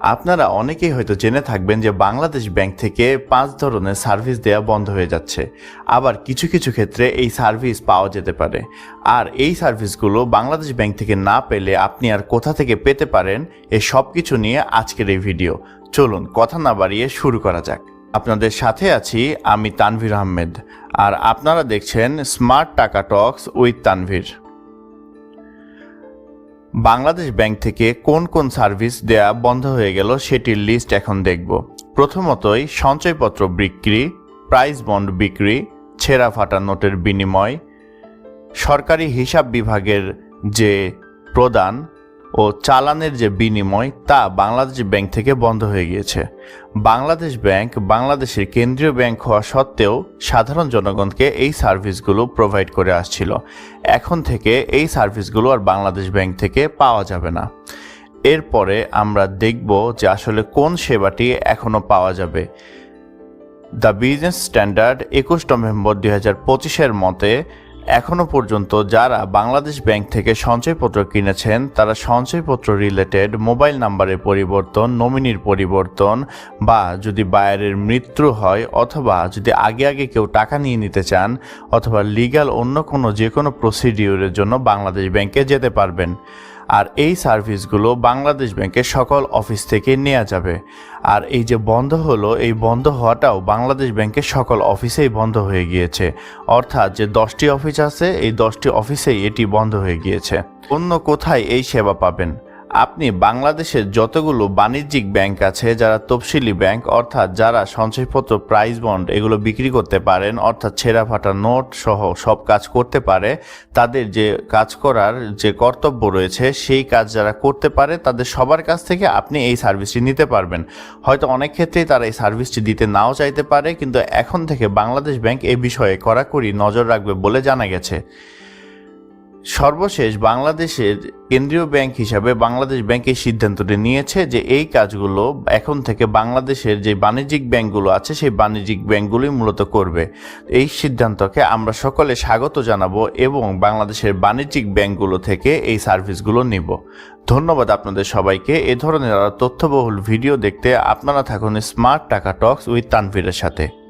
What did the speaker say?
আপনারা অনেকেই হয়তো জেনে থাকবেন যে বাংলাদেশ ব্যাংক থেকে পাঁচ ধরনের সার্ভিস দেওয়া বন্ধ হয়ে যাচ্ছে। আবার কিছু কিছু ক্ষেত্রে এই সার্ভিস পাওয়া যেতে পারে। আর এই সার্ভিসগুলো বাংলাদেশ ব্যাংক থেকে না পেলে আপনি আর কোথা থেকে পেতে পারেন এ সব কিছু নিয়ে আজকের এই ভিডিও। চলুন, কথা না বাড়িয়ে শুরু করা যাক। আপনাদের সাথে আছি আমি তানভীর আহমেদ। আর আপনারা দেখছেন স্মার্ট টাকা talks with Tanvir. Bangladesh bank থেকে কোন কোন সার্ভিস দেয়া বন্ধ হয়ে গেল সেটির লিস্ট এখন দেখব। প্রথমতই সঞ্চয়পত্র বিক্রি, প্রাইস বন্ড বিক্রি, ছেঁড়া ফাটা নোটের বিনিময়, সরকারি হিসাব বিভাগের যে প্রদান ও চালানের যে বিনিময় তা বাংলাদেশ ব্যাংক থেকে বন্ধ হয়ে গিয়েছে। বাংলাদেশ ব্যাংক বাংলাদেশের কেন্দ্রীয় ব্যাংক হওয়া সত্ত্বেও সাধারণ জনগণকে এই সার্ভিসগুলো প্রোভাইড করে আসছিল। এখন থেকে এই সার্ভিসগুলো আর বাংলাদেশ ব্যাংক থেকে পাওয়া যাবে না। এরপরে আমরা দেখব যে আসলে কোন সেবাটি এখনও পাওয়া যাবে। দ্য বিজনেস স্ট্যান্ডার্ড একুশ নভেম্বর দুই হাজার পঁচিশের মতে এখনও পর্যন্ত যারা বাংলাদেশ ব্যাংক থেকে সঞ্চয়পত্র কিনেছেন, তারা সঞ্চয়পত্র রিলেটেড মোবাইল নাম্বারের পরিবর্তন, নমিনির পরিবর্তন, বা যদি বায়ারের মৃত্যু হয়, অথবা যদি আগে আগে কেউ টাকা নিয়ে নিতে চান, অথবা লিগাল অন্য কোনো যে কোনো প্রসিডিওরের জন্য বাংলাদেশ ব্যাংকে যেতে পারবেন। আর এই সার্ভিসগুলো বাংলাদেশ ব্যাংকের সকল অফিস থেকে নেওয়া যাবে। আর এই যে বন্ধ হলো, এই বন্ধ হওয়াটাও বাংলাদেশ ব্যাংকের সকল অফিসেই বন্ধ হয়ে গিয়েছে। অর্থাৎ যে দশটি অফিস আছে, এই দশটি অফিসেই এটি বন্ধ হয়ে গিয়েছে। অন্য কোথায় এই সেবা পাবেন? আপনি বাংলাদেশের যতগুলো বাণিজ্যিক ব্যাংক আছে, যারা তফসিলি ব্যাংক, অর্থাৎ যারা সঞ্চয়পত্র, প্রাইস বন্ড এগুলো বিক্রি করতে পারেন, অর্থাৎ ছেঁড়া ফাটা নোট সহ সব কাজ করতে পারে, তাদের যে কাজ করার যে কর্তব্য রয়েছে, সেই কাজ যারা করতে পারে, তাদের সবার কাছ থেকে আপনি এই সার্ভিসটি নিতে পারবেন। হয়তো অনেক ক্ষেত্রেই তারা এই সার্ভিসটি দিতে নাও চাইতে পারে, কিন্তু এখন থেকে বাংলাদেশ ব্যাংক এ বিষয়ে কড়াকড়ি নজর রাখবে বলে জানা গেছে। সর্বশেষ বাংলাদেশের কেন্দ্রীয় ব্যাংক হিসাবে বাংলাদেশ ব্যাংক এই সিদ্ধান্তটি নিয়েছে যে এই কাজগুলো এখন থেকে বাংলাদেশের যে বাণিজ্যিক ব্যাংকগুলো আছে, সেই বাণিজ্যিক ব্যাংকগুলোই মূলত করবে। এই সিদ্ধান্তকে আমরা সকলে স্বাগত জানাব এবং বাংলাদেশের বাণিজ্যিক ব্যাংকগুলো থেকে এই সার্ভিসগুলো নিব। ধন্যবাদ আপনাদের সবাইকে। এ ধরনের আরও তথ্যবহুল ভিডিও দেখতে আপনারা থাকুন স্মার্ট টাকা টক্স উইথ তানভীরের সাথে।